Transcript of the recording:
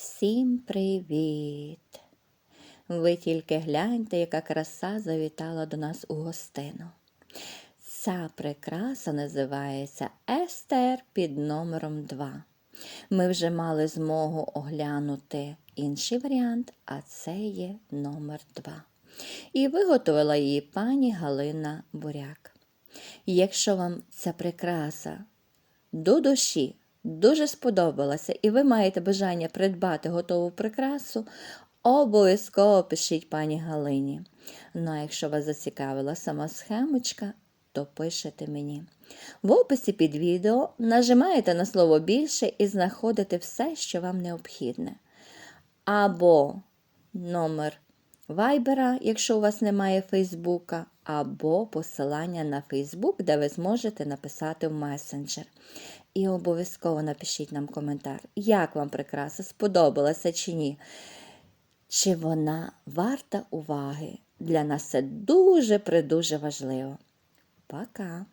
Всім привіт! Ви тільки гляньте, яка краса завітала до нас у гостину. Ця прикраса називається Естер під номером 2. Ми вже мали змогу оглянути інший варіант, а це є номер 2. І виготовила її пані Галина Буряк. Якщо вам ця прикраса до душі дуже сподобалася, і ви маєте бажання придбати готову прикрасу, обов'язково пишіть пані Галині. Ну а якщо вас зацікавила сама схемочка, то пишете мені. В описі під відео нажимаєте на слово більше і знаходите все, що вам необхідне. Або номер вайбера, якщо у вас немає Фейсбука, або посилання на Фейсбук, де ви зможете написати в месенджер. І обов'язково напишіть нам коментар, як вам прикраса сподобалася чи ні. Чи вона варта уваги? Для нас це дуже-придуже важливо. Пока!